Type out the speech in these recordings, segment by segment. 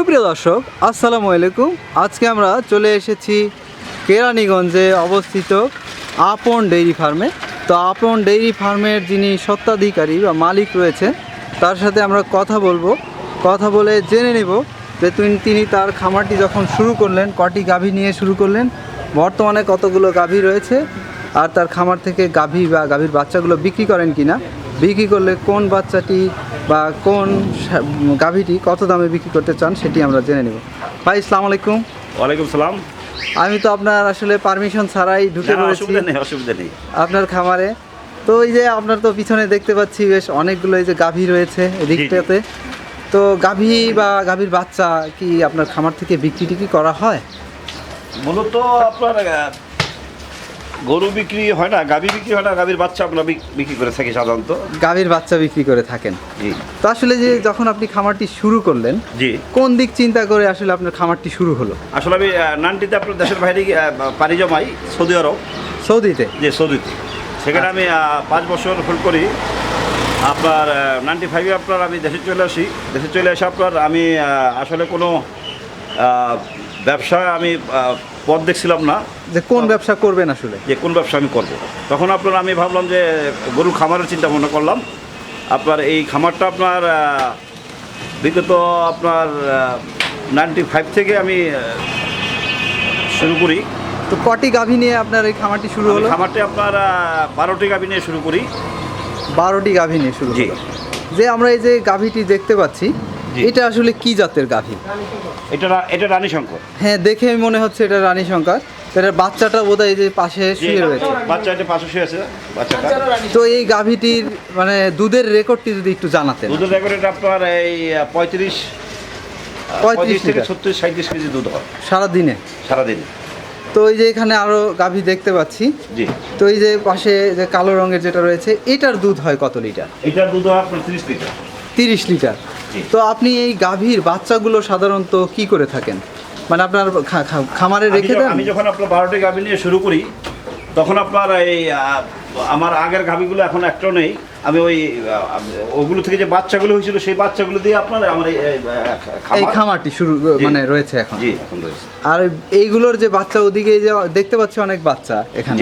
সুপ্রিয় দর্শক, আসসালামু আলাইকুম। আজকে আমরা চলে এসেছি কেরানীগঞ্জে অবস্থিত আপন ডেইরি ফার্মে। তো আপন ডেইরি ফার্মের যিনি সত্ত্বাধিকারী বা মালিক রয়েছে তার সাথে আমরা কথা বলব। কথা বলে জেনে নেব যে তিনি- তিনি তার খামারটি যখন শুরু করলেন, কটি গাভী নিয়ে শুরু করলেন, বর্তমানে কতগুলো গাভী রয়েছে, আর তার খামার থেকে গাভী বা গাভীর বাচ্চাগুলো বিক্রি করেন কিনা। বিক্রি করলে কোন বাচ্চাটি বা কোন গাভীটি কত দামে বিক্রি করতে চান সেটি আমরা জেনে নেব। ভাই ইসলাম আলাইকুম। ওয়ালাইকুম সালাম। আমি তো আপনার আসলে পারমিশন ছাড়াই ঢুকে পড়েছি। অসুবিধা নেই অসুবিধা নেই। আপনার খামারে। তো এই যে আপনার তো পিছনে দেখতে পাচ্ছি বেশ অনেকগুলো এই যে গাভী রয়েছে এদিকটাতে। তো গাভী বা গাভীর বাচ্চা কি আপনার খামার থেকে বিক্রি টিক্রি করা হয়? মূলত আপনার গরু বিক্রি হয় না গাভী বিক্রি হয় না গাভীর বাচ্চা বিক- বিক্রি করে থাকি সাধারণত? গাভীর বাচ্চা বিক্রি করে থাকেন। জি। তো আসলে যে যখন আপনি খামারটি শুরু করলেন জি। কোন দিক চিন্তা করে আসলে আপনার খামারটি শুরু হলো? আসলে আমি নানটিতে আপনার দেশের বাইরে পাড়ি জমাই সৌদি আরব। সৌদিতে? যে সৌদিতে। সেখানে আমি পাঁচ বছর ফুল করি। আপনার নাইনটি ফাইভে আপনার আমি দেশে চলে আসি। দেশে চলে এসে আপনার আমি আসলে কোনো ব্যবসা আমি পথ দেখছিলাম না। যে কোন ব্যবসা করবেন আসলে? যে কোন ব্যবসা আমি করব। তখন আপনার আমি ভাবলাম যে গরুর খামারের চিন্তা ভাবনা করলাম। আপনার এই খামারটা আপনার বিগত আপনার নাইনটি ফাইভ থেকে আমি শুরু করি। তো কটি গাভী নিয়ে আপনার এই খামারটি শুরু হলো? খামারটি আপনার বারোটি গাভী নিয়ে শুরু করি। বারোটি গাভী নিয়ে শুরু যে আমরা এই যে গাভীটি দেখতে পাচ্ছি। এটা আসলে কি জাতের গাভী? এটা এটা রানী শঙ্কর। হ্যাঁ দেখে মনে হচ্ছে এটা রানী শঙ্কর। তো এটার বাচ্চাটা বোধহয় এই যে পাশে শুয়ে রয়েছে। বাচ্চা এটা পাশে শুয়ে আছে বাচ্চাটা। তো এই গাভীটির মানে দুধের রেকর্ডটি যদি একটু জানাতেন। দুধের রেকর্ড এটা আপনার এই পঁয়ত্রিশ পঁয়ত্রিশ থেকে লিটার। ছত্রিশ সাঁত্রিশ কেজি দুধ হয়। সারাদিনে? সারাদিন। তো এই যে এখানে আরও গাভী দেখতে পাচ্ছি। জি। তো এই যে পাশে যে কালো রঙের যেটা রয়েছে এটার দুধ হয় কত লিটার? এটার দুধ হয় আপনার তিরিশ লিটার। তিরিশ লিটার। জি। তো আপনি এই গাভীর বাচ্চাগুলো সাধারণত কি করে থাকেন? মানে আপনার খামারে রেখে দেন? আমি যখন আপনার বারোটি গাভী নিয়ে শুরু করি তখন আপনার এই আমার আগের গাভীগুলো এখন একটাও নেই। আমি ওই ওগুলো থেকে যে বাচ্চাগুলো হয়েছিল সেই বাচ্চাগুলো দিয়ে আপনার আমার এই খামারটি শুরু মানে রয়েছে এখন। জি এখন রয়েছে। আর এইগুলোর যে বাচ্চা ওদিকে যে দেখতে পাচ্ছি অনেক বাচ্চা এখানে।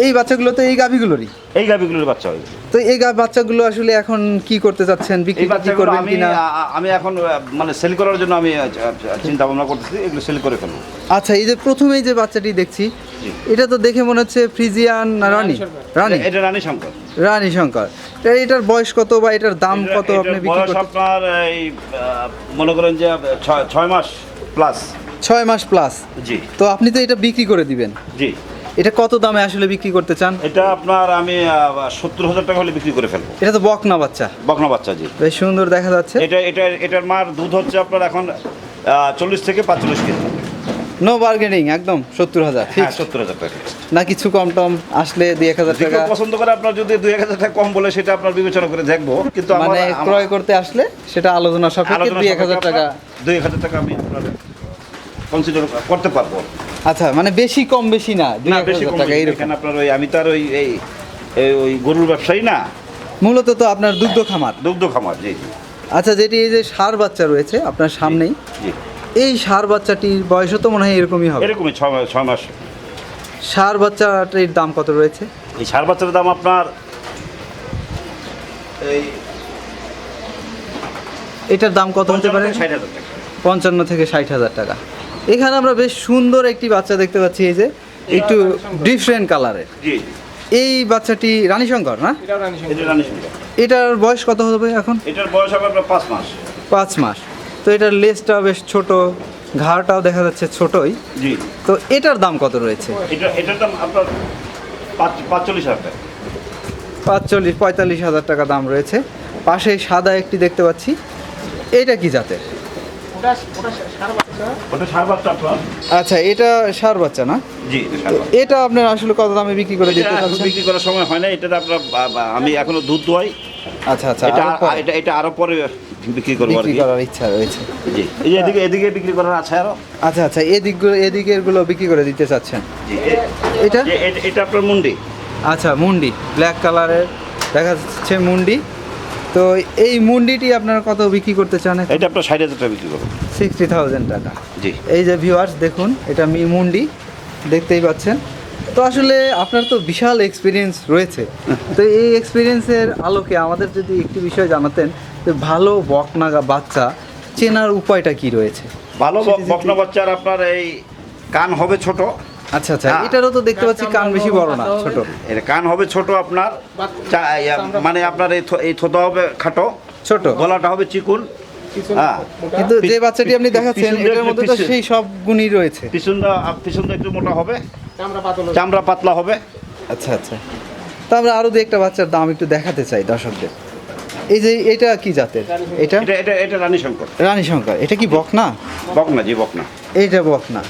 এই বাচ্চাগুলো তো এই গাভীগুলোরই? এই গাভিগুলোর বাচ্চা হয়ে গেছে। তো এই গা- বাচ্চাগুলো আসলে এখন কি করতে চাচ্ছেন? বিক্রি করবেন আমি কিনা? আমি এখন মানে সেল করার জন্য আমি চিন্তা ভাবনা করতেছি এগুলো সেল করে ফেলব। আচ্ছা এই যে প্রথমেই যে বাচ্চাটি দেখছি এটা তো দেখে মনে হচ্ছে ফ্রিজিয়ান না রানী? রানী এটা রানী শঙ্কর। রানী শঙ্কর। তা এটার বয়স কত বা এটার দাম কত আপনি বিক্রি করতে আপনার এই মনে করেন যে ছয় মাস প্লাস ছয় মাস প্লাস জি। তো আপনি তো এটা বিক্রি করে দিবেন। জি। এটা কত দামে আসলে বিক্রি করতে চান? এটা আপনার আমি সত্তর হাজার টাকা হলে বিক্রি করে ফেলব। এটা তো বকনা বাচ্চা। বকনা বাচ্চা জি। বেশ সুন্দর দেখা যাচ্ছে। এটা এটা এটার মার দুধ হচ্ছে আপনার এখন চল্লিশ থেকে পাঁচচল্লিশ কেজি। নো বার্গেনিং একদম সত্তর হাজার হ্যাঁ সত্তর হাজার টাকা না কিছু কম টম আসলে দুই এক হাজার টাকা পছন্দ করে আপনার যদি দুই এক হাজার টাকা কম বলে সেটা আপনার বিবেচনা করে দেখব। কিন্তু মানে ক্রয় করতে আসলে সেটা আলোচনা সাপেক্ষে দুই এক হাজার টাকা দুই এক হাজার টাকা আমি আপনার কনসিডার করতে পারব। আচ্ছা মানে বেশি কম বেশি না না বেশি কম টাকা এখানে আপনার ওই আমি তার ওই এই ওই গরুর ব্যবসায়ী না। মূলত তো আপনার দুগ্ধ খামার। দুগ্ধ খামার জি জি। আচ্ছা যেটি এই যে সার বাচ্চা রয়েছে আপনার সামনেই জি। এই সার বাচ্চাটির বয়সও তো মনে হয় এরকমই হবে। এরকমই ছয় মাস ছয় মাস। সার বাচ্চাটির দাম কত রয়েছে? এই সার বাচ্চার দাম আপনার এই এটার দাম কত হতে পারে? পঞ্চান্ন থেকে ষাট হাজার টাকা। এখানে আমরা বেশ সুন্দর একটি বাচ্চা দেখতে পাচ্ছি এই যে একটু ডিফারেন্ট কালারের এই বাচ্চাটি রানী শঙ্কর না? এটার বয়স কত হবে এখন? এটার বয়স হবে পাঁচ মাস। পাঁচ মাস। তো এটার লেজটাও বেশ ছোট ঘাড়টাও দেখা যাচ্ছে ছোটই। জি। তো এটার দাম কত রয়েছে? এটা এটার দাম আপনার পাঁচচল্লিশ হাজার টাকা। পাঁচচল্লিশ পঁয়তাল্লিশ হাজার টাকা দাম রয়েছে। পাশে সাদা একটি দেখতে পাচ্ছি। এটা কি জাতের? আচ্ছা এটা সার বাচ্চা না? জি এটা আপনার আসলে কত দামে বিক্রি করে দিতে বিক্রি করার সময় হয় না এটা আপনার আমি এখনও দুধ দোয়াই। আচ্ছা আচ্ছা এটা এটা এটা আরও পরে বিক্রি করব আর বিক্রি কি। করার ইচ্ছা রয়েছে। জি এই যে এদিকে এদিকে বিক্রি করার আছে আরও। আচ্ছা আচ্ছা এদিকগুলো এদিকেরগুলো বিক্রি করে দিতে চাচ্ছেন? জি। এ- এটা? যে এটা- এটা আপনার মুন্ডি। আচ্ছা মুন্ডি ব্ল্যাক কালারের দেখা যাচ্ছে মুন্ডি। তো এই মুন্ডিটি আপনারা কত বিক্রি করতে চান এটা আপনার ষাট হাজার টাকা বিক্রি করব সিক্সটি থাউজেন্ড টাকা। জি। এই যে ভিউয়ার্স দেখুন এটা মি মুন্ডি দেখতেই পাচ্ছেন। তো আসলে আপনার তো বিশাল এক্সপিরিয়েন্স রয়েছে। তো এই এক্সপিরিয়েন্সের আলোকে আমাদের যদি একটি বিষয় জানাতেন যে ভালো বকনাগা বাচ্চা চেনার উপায়টা কি রয়েছে? ভালো বকনা বাচ্চার আপনার এই কান হবে ছোট আচ্ছা আচ্ছা হ্যাঁ। এটারও তো দেখতে পাচ্ছি কান বেশি বড় না ছোট। এর কান হবে ছোট আপনার। মানে আপনার এই থোতা হবে খাটো। ছোট। গলাটা হবে চিকুন। হ্যাঁ। কিন্তু যে বাচ্চাটি আপনি দেখাচ্ছেন এটার মধ্যে তো সেই সব গুণই রয়েছে। পিছনটা পিছনটা একটু মোটা হবে। চামড়া পাতলা হবে। আচ্ছা আচ্ছা। তো আমরা আরও দু একটা বাচ্চার দাম একটু দেখাতে চাই দর্শকদের। এই যে এটা কি জাতের? এটা? এটা এটা এটা রানী শঙ্কর। রানী শঙ্কর। এটা কি বকনা? বকনা জি বকনা। এইটা বকনা।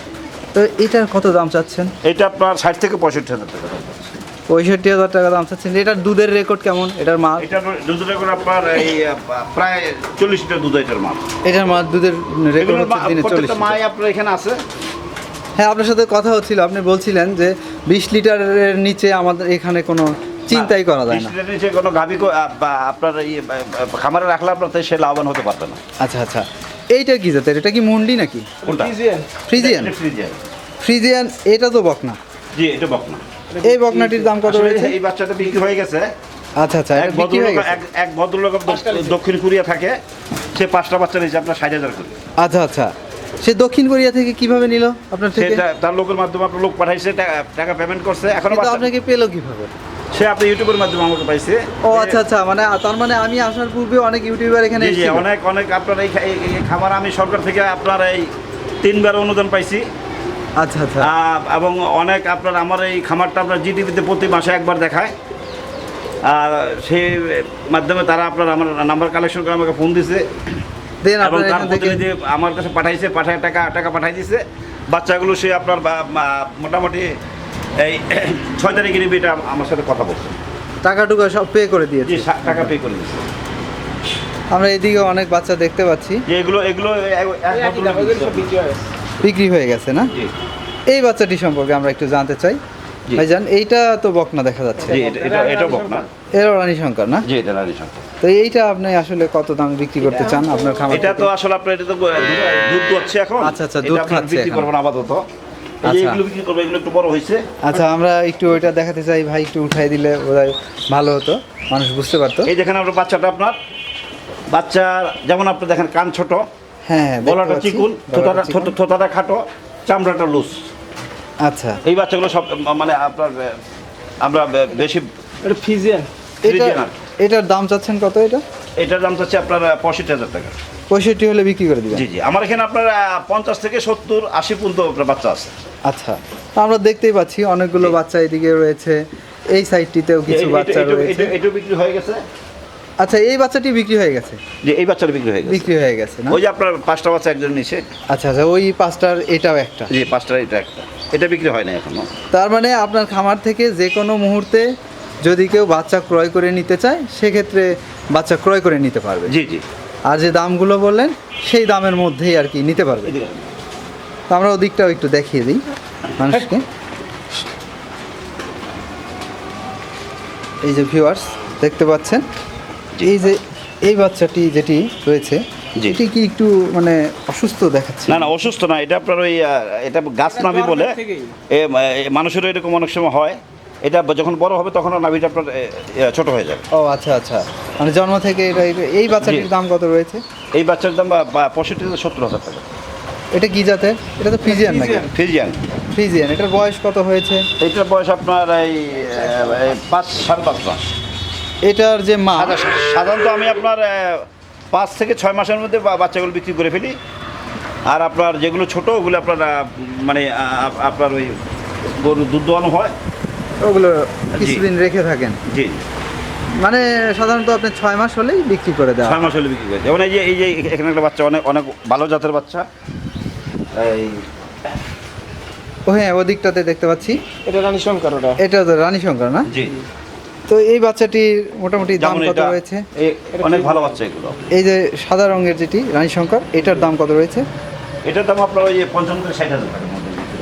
তো এটার কত দাম চাচ্ছেন? এটা আপনার ষাট থেকে পঁয়ষট্টি হাজার টাকা দাম। পঁয়ষট্টি হাজার টাকা দাম চাচ্ছেন। এটার দুধের রেকর্ড কেমন? এটার মা এটা দুধের করে আপনার এই প্রায় চল্লিশ লিটার দুধ এটার মাল। এটার মা দুধের রেকর্ড হচ্ছে দিনে চল্লিশ মাই আপনার এখানে আছে? হ্যাঁ আপনার সাথে কথা হচ্ছিল। আপনি বলছিলেন যে বিশ লিটারের নিচে আমাদের এখানে কোনো চিন্তাই করা যায় না। নিচে কোনো গাভী আপনার এই খামারে রাখলে আপনার সে লাভবান হতে পারবে না। আচ্ছা আচ্ছা। এইটা কি জাতের? এটা কি মুন্ডি নাকি? কোনটা? ফ্রিজিয়ান। এটা ফ্রিজিয়ান। ফ্রিজিয়ান এটা তো বকনা। জি এটা বকনা। এই বকনাটির দাম কত রয়েছে? এই বাচ্চাটা বিক্রি হয়ে গেছে। আচ্ছা আচ্ছা এক ভদ্রলোক এক- এক ভদ্রলোক দক্ষিণ- কোরিয়া থাকে। সে পাঁচটা বাচ্চা নিয়েছে আপনার ষাট হাজার করে। আচ্ছা আচ্ছা। সে দক্ষিণ কোরিয়া থেকে কীভাবে নিল আপনার থেকে? তার লোকের মাধ্যমে আপনার লোক পাঠাইছে টাকা- টাকা পেমেন্ট করছে। এখনও আপনাকে পেল কীভাবে? সে আপনি ইউটিউবের মাধ্যমে আমাকে পাইছে। ও আচ্ছা আচ্ছা মানে তার মানে আমি আসার পূর্বে অনেক ইউটিউবার এখানে জি অনেক অনেক আপনার এই খামার আমি সরকার থেকে আপনার এই তিনবার অনুদান পাইছি। আচ্ছা আচ্ছা। এবং অনেক আপনার আমার এই খামারটা আপনার জিটিভিতে প্রতি মাসে একবার দেখায়। আর সেই মাধ্যমে তারা আপনার আমার নাম্বার কালেকশন করে আমাকে ফোন দিছে। দেন এবং তার প্রতিনিধি আমার কাছে পাঠাইছে পাঠায় টাকা টাকা পাঠাই দিছে। বাচ্চাগুলো সে আপনার মোটামুটি এই ছয় তারিখে নিবি এটা আমার সাথে কথা বলছে। টাকা টুকা সব পে করে দিয়েছে। টাকা পে করে দিচ্ছে আমরা এদিকে অনেক বাচ্চা দেখতে পাচ্ছি। যে এগুলো এগুলো। বিক্রি হয়ে গেছে। না? এই বাচ্চাটি সম্পর্কে আমরা একটু জানতে চাই। ভাইজান এইটা তো বকনা দেখা যাচ্ছে। জি এটা- এটা এটা বক না এর রানী শঙ্কর না? জি এটা রানী শঙ্কর। তো এইটা আপনি আসলে কত দাম বিক্রি করতে চান আপনার খামার এটা তো আসলে আপনার এটা তো দুধ হচ্ছে এখন। আচ্ছা, আচ্ছা, দুধ খাচ্ছে বিক্রি। করবেন আপাতত। আচ্ছা। আচ্ছা আমরা একটু ওইটা দেখাতে চাই ভাই একটু উঠাই দিলে বোধহয় ভালো হতো মানুষ বুঝতে পারতো। এই দেখেন আপনার বাচ্চাটা আপনার বাচ্চা যেমন আপনি দেখেন কান ছোট হ্যাঁ গলাটা। চিকুন থোতাটা থোতাটা খাটো চামড়াটা লুজ। আচ্ছা। এই বাচ্চাগুলো সব মানে আপনার আমরা বেশি এটা ফিজিয়ান এটা এটার দাম চাচ্ছেন কত এটা? এটার দাম হচ্ছে আপনার পঁয়ষট্টি হাজার টাকা। পঁয়ষট্টি হলে বিক্রি করে দিবেন? জি জি। আমার এখানে আপনার পঞ্চাশ থেকে সত্তর আশি পর্যন্ত আপনার বাচ্চা আছে। আচ্ছা। তো আমরা দেখতেই পাচ্ছি অনেকগুলো বাচ্চা এদিকে রয়েছে। এই সাইডটিতেও কিছু বাচ্চা রয়েছে। এটা- বিক্রি হয়ে গেছে? আচ্ছা এই বাচ্চাটি বিক্রি হয়ে গেছে? যে এই বাচ্চাটা বিক্রি হয়ে গেছে। বিক্রি হয়ে গেছে না? ওই যে আপনার পাঁচটা বাচ্চা একজন নিচে আচ্ছা আচ্ছা ওই পাঁচটার এটাও একটা। জি পাঁচটার এটা একটা। এটা বিক্রি হয় না এখনও। তার মানে আপনার খামার থেকে যে কোনো মুহূর্তে যদি কেউ বাচ্চা ক্রয় করে নিতে চায় সেক্ষেত্রে বাচ্চা ক্রয় করে নিতে পারবে। জি জি। আর যে দামগুলো বললেন সেই দামের মধ্যেই আর কি নিতে পারবে। তো আমরা ওদিকটাও একটু দেখিয়ে দিই মানুষকে। এই যে ভিউয়ার্স দেখতে পাচ্ছেন? এই যে এই বাচ্চাটি যেটি রয়েছে জি। এটি কি একটু মানে অসুস্থ দেখাচ্ছে? না না অসুস্থ না এটা আপনার ওই এটা গাছ নাবি বলে। এ এ, মানুষেরও এরকম অনেক সময় হয়। এটা যখন বড় হবে তখন নাভিটা আপনার ছোট হয়ে যাবে। ও আচ্ছা আচ্ছা। মানে জন্ম থেকে এটা এই বাচ্চাটির দাম কত রয়েছে? এই বাচ্চার দাম পঁয়ষট্টি থেকে সত্তর হাজার টাকা। এটা কি জাতের? এটা তো ফিজিয়ান নাকি। ফিজিয়ান ফ্রিজিয়ান এটার বয়স কত হয়েছে? এটার বয়স আপনার এই পাঁচ সাড়ে পাঁচ মাস। এটার যে মা? সাধারণত আমি আপনার পাঁচ থেকে ছয় মাসের মধ্যে বাচ্চাগুলো বিক্রি করে ফেলি। আর আপনার যেগুলো ছোট ওগুলো আপনার মানে আপনার ওই গরু দুধ দোয়ানো হয়। ওগুলো কিছুদিন রেখে থাকেন। জি। মানে সাধারণত আপনি ছয় মাস হলেই বিক্রি করে দেওয়া ছয় মাস হলে বিক্রি করে যেমন এই যে এই যে এখানে একটা বাচ্চা অনেক অনেক ভালো জাতের বাচ্চা। এই ও হ্যাঁ ওদিকটাতে দেখতে পাচ্ছি। এটা রানী শঙ্কর ওটা। এটা তো রানী শঙ্কর না? জি। তো এই বাচ্চাটির মোটামুটি দাম কত রয়েছে? এ- অনেক ভালো বাচ্চা এগুলো। এই যে সাদা রঙের যেটি রানী শঙ্কর এটার দাম কত রয়েছে? এটার দাম আপনার ওই যে পঞ্চান্ন থেকে ষাট হাজার মধ্যে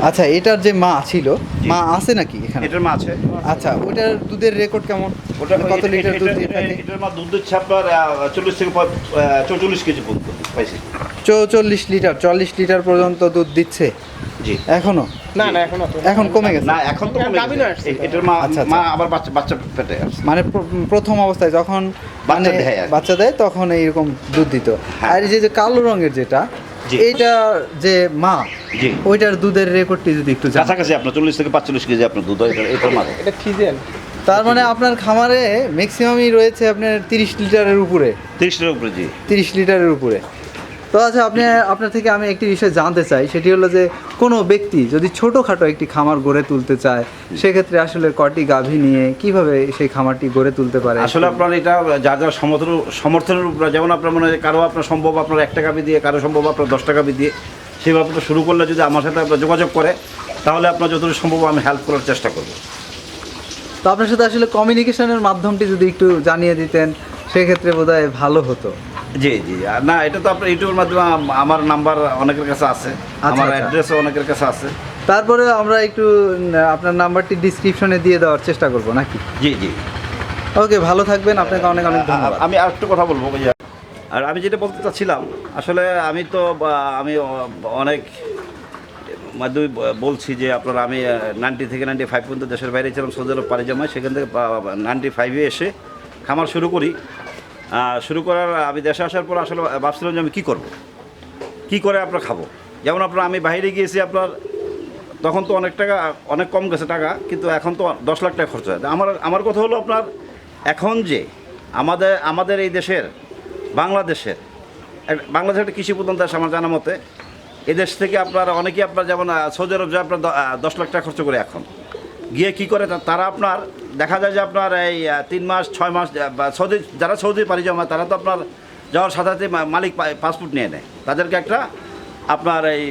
আচ্ছা এটার যে মা ছিল মা আছে নাকি এখানে? এটার মা আছে। আচ্ছা ওটার দুধের রেকর্ড কেমন? ওটা কত লিটার দুধ এটার মা দুধ দিচ্ছে আপনার চল্লিশ থেকে চৌচল্লিশ কেজি পর্যন্ত পাইছি। চৌচল্লিশ লিটার চল্লিশ লিটার পর্যন্ত দুধ দিচ্ছে? জি। এখনও? না না এখন এখন কমে গেছে? না এখন তো কমে গেছে। এটার মা আচ্ছা, আচ্ছা। মা আবার বাচ্চা বাচ্চা পেটে আসছে। মানে প্রথম অবস্থায় যখন বাচ্চা মানে দেয় বাচ্চা দেয় তখন এইরকম দুধ দিত। হ্যাঁ। আর এই যে কালো রঙের যেটা। এইটা যে মা জি। ওইটার দুধের রেকর্ডটি যদি একটু জানা কাছাকাছি আপনার চল্লিশ থেকে পাঁচচল্লিশ কেজি আপনার দুধ হয় এটা- মা এটা ফিজেন তার মানে আপনার খামারে ম্যাক্সিমামই রয়েছে আপনার তিরিশ লিটারের উপরে। তিরিশ লিটারের উপরে জি। তিরিশ লিটারের উপরে। তো আচ্ছা আপনি, আপনার থেকে আমি একটি বিষয় জানতে চাই। সেটি হলো যে, কোনো ব্যক্তি যদি ছোটোখাটো একটি খামার গড়ে তুলতে চায়, সেক্ষেত্রে আসলে কটি গাভী নিয়ে কীভাবে সেই খামারটি গড়ে তুলতে পারে? আসলে আপনার এটা যা যা সমর্থন, সমর্থনের উপরে, যেমন আপনার মনে হয় কারও আপনার সম্ভব আপনার এক টাকা দিয়ে, কারও সম্ভব আপনার দশ টাকা দিয়ে, সেভাবে শুরু করলে যদি আমার সাথে আপনার যোগাযোগ করে, তাহলে আপনার যতটুকু সম্ভব আমি হেল্প করার চেষ্টা করব। তো আপনার সাথে আসলে কমিউনিকেশনের মাধ্যমটি যদি একটু জানিয়ে দিতেন সেক্ষেত্রে বোধহয় ভালো হতো। জি জি। না এটা তো আপনার ইউটিউবের মাধ্যমে আমার নাম্বার অনেকের কাছে আছে। আমার আচ্ছা। অ্যাড্রেসও অনেকের কাছে আছে। তারপরে আমরা একটু আপনার নাম্বারটি ডিসক্রিপশনে দিয়ে দেওয়ার চেষ্টা করব নাকি? জি জি। ওকে ভালো থাকবেন। আপনাকে অনেক অনেক ধন্যবাদ। আমি আর একটু কথা বলব আর আমি যেটা বলতে চাচ্ছিলাম আসলে আমি তো আমি অনেক মাধ্যমে বলছি যে আপনার আমি নাইনটি থেকে নাইনটি ফাইভ পর্যন্ত দেশের বাইরে ছিলাম সৌদি আরব পাড়ি জমায়, সেখান থেকে নাইনটি ফাইভে এসে খামার শুরু করি। শুরু করার, আমি দেশে আসার পর আসলে ভাবছিলাম যে আমি কী করব? কী করে আপনার খাব? যেমন আপনার, আমি বাইরে গিয়েছি আপনার, তখন তো অনেক টাকা, অনেক কম গেছে টাকা, কিন্তু এখন তো দশ লাখ টাকা খরচ হয়। আমার আমার কথা হলো আপনার, এখন যে আমাদের আমাদের এই দেশের, বাংলাদেশের বাংলাদেশের একটা কৃষি প্রধান দেশ আমার জানা মতে এই দেশ থেকে আপনার অনেকেই আপনার যেমন সৌদি আরব যায় আপনার দশ লাখ টাকা খরচ করে এখন। গিয়ে কি করে তারা আপনার দেখা যায় যে আপনার এই তিন মাস ছয় মাস সৌদি যারা সৌদি পাড়ি জমায় তারা তো আপনার যাওয়ার সাথে সাথে মালিক পাসপোর্ট নিয়ে নেয়। তাদেরকে একটা আপনার এই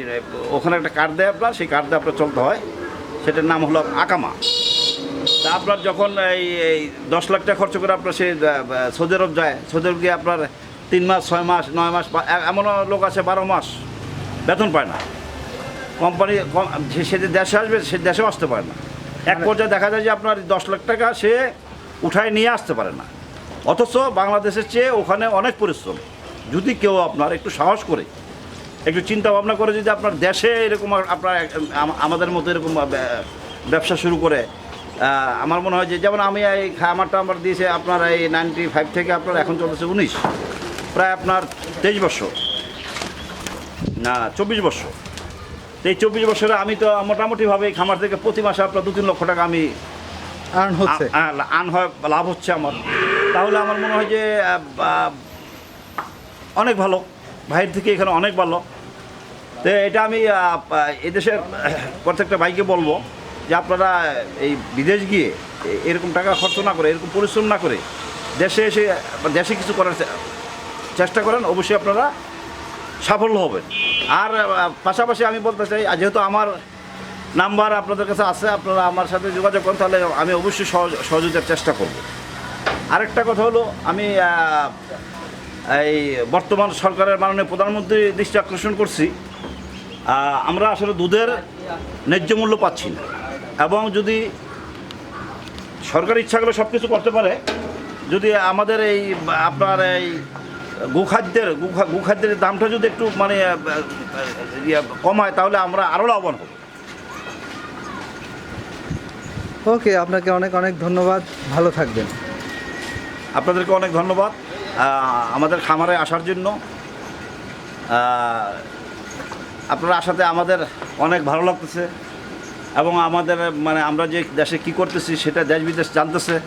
ওখানে একটা কার্ড দেয় আপনার সেই কার্ড দিয়ে আপনার চলতে হয়। সেটার নাম হলো আকামা। তা আপনার যখন এই এই দশ লাখ টাকা খরচ করে আপনার সে আহ, আহ, সৌদি আরব যায় সৌদি আরব গিয়ে আপনার তিন মাস ছয় মাস নয় মাস বা এ- এমনও লোক আছে বারো মাস। বেতন পায় না। কোম্পানি কম- সে- যে দেশে আসবে সে দেশেও আসতে পারে না। এক পর্যায়ে দেখা যায় যে আপনার দশ লাখ টাকা সে উঠায় নিয়ে আসতে পারে না। অথচ বাংলাদেশের চেয়ে ওখানে অনেক পরিশ্রম। যদি কেউ আপনার একটু সাহস করে একটু চিন্তা ভাবনা করে যদি আপনার দেশে এরকম আপনার আমাদের মতো এরকম ব্যবসা শুরু করে আমার মনে হয় যে যেমন আমি এই খামারটা আমার দিয়েছে আপনার এই নাইনটি ফাইভ থেকে আপনার এখন চলতেছে উনিশ। প্রায় আপনার তেইশ বছর। না চব্বিশ বছর। তো এই চব্বিশ বছরে আমি তো মোটামুটিভাবে এই খামার থেকে প্রতি মাসে আপনার দু তিন লক্ষ টাকা আমি আর্ন হচ্ছে। আ- আ- আন হয় লাভ হচ্ছে আমার। তাহলে আমার মনে হয় যে অনেক ভালো। বাইরে থেকে এখানে অনেক ভালো। তো এটা আমি এদেশের প্রত্যেকটা ভাইকে বলব যে আপনারা এই বিদেশ গিয়ে এরকম টাকা খরচ না করে এরকম পরিশ্রম না করে দেশে এসে দেশে কিছু করার চেষ্টা করেন। অবশ্যই আপনারা সাফল্য হবেন আর পাশাপাশি আমি বলতে চাই যেহেতু আমার নাম্বার আপনাদের কাছে আছে, আপনারা আমার সাথে যোগাযোগ করেন, তাহলে আমি অবশ্যই সহযোগিতার চেষ্টা করব। আরেকটা কথা হলো, আমি এই বর্তমান সরকারের মাননীয় প্রধানমন্ত্রী দৃষ্টি আকর্ষণ করছি। আমরা আসলে দুধের ন্যায্য মূল্য পাচ্ছি না। এবং যদি সরকার ইচ্ছা করলে সব কিছু করতে পারে, যদি আমাদের এই, আপনার এই গোখাদ্যের গোখা- গোখাদ্যের দামটা যদি একটু মানে কমায় তাহলে আমরা আরও লাভবান হব। ওকে আপনাকে অনেক অনেক ধন্যবাদ। ভালো থাকবেন। আপনাদেরকে অনেক ধন্যবাদ আমাদের খামারে আসার জন্য। আপনারা আসাতে আমাদের অনেক ভালো লাগতেছে এবং আমাদের মানে আমরা যে দেশে কি করতেছি সেটা দেশ বিদেশ জানতেছে।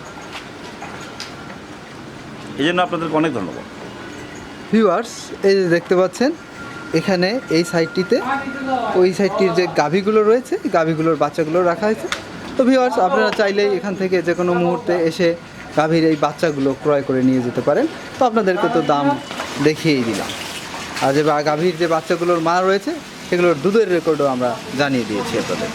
এই জন্য আপনাদেরকে অনেক ধন্যবাদ। ভিউয়ার্স এই যে দেখতে পাচ্ছেন, এখানে এই সাইডটিতে ওই সাইডটির যে গাভীগুলো রয়েছে গাভীগুলোর বাচ্চাগুলো রাখা হয়েছে। তো ভিউয়ার্স আপনারা চাইলেই এখান থেকে যে কোনো মুহূর্তে এসে গাভীর এই বাচ্চাগুলো ক্রয় করে নিয়ে যেতে পারেন। তো আপনাদেরকে তো দাম দেখিয়েই দিলাম। আর যে গাভীর যে বাচ্চাগুলোর মা রয়েছে সেগুলোর দুধের রেকর্ডও আমরা জানিয়ে দিয়েছি আপনাদের